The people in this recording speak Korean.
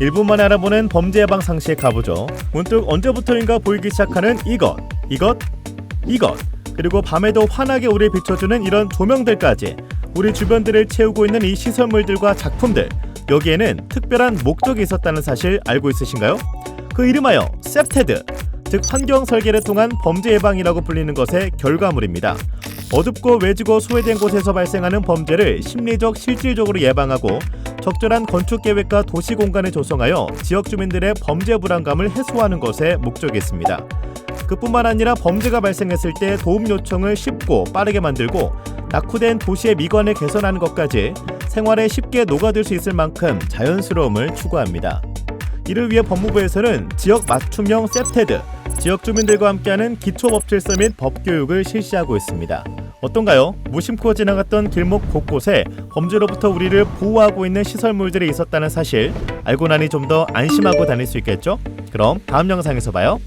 1분만에 알아보는 범죄 예방 상시에 가보죠. 문득 언제부터인가 보이기 시작하는 이것, 이것, 이것. 그리고 밤에도 환하게 우리를 비춰주는 이런 조명들까지 우리 주변들을 채우고 있는 이 시설물들과 작품들 여기에는 특별한 목적이 있었다는 사실 알고 있으신가요? 그 이름하여 셉테드 즉 환경 설계를 통한 범죄 예방이라고 불리는 것의 결과물입니다. 어둡고 외지고 소외된 곳에서 발생하는 범죄를 심리적 실질적으로 예방하고 적절한 건축 계획과 도시 공간을 조성하여 지역 주민들의 범죄 불안감을 해소하는 것에 목적이 있습니다. 그뿐만 아니라 범죄가 발생했을 때 도움 요청을 쉽고 빠르게 만들고 낙후된 도시의 미관을 개선하는 것까지 생활에 쉽게 녹아들 수 있을 만큼 자연스러움을 추구합니다. 이를 위해 법무부에서는 지역 맞춤형 셉테드, 지역 주민들과 함께하는 기초법질서 및 법교육을 실시하고 있습니다. 어떤가요? 무심코 지나갔던 길목 곳곳에 범죄로부터 우리를 보호하고 있는 시설물들이 있었다는 사실 알고 나니 좀 더 안심하고 다닐 수 있겠죠? 그럼 다음 영상에서 봐요.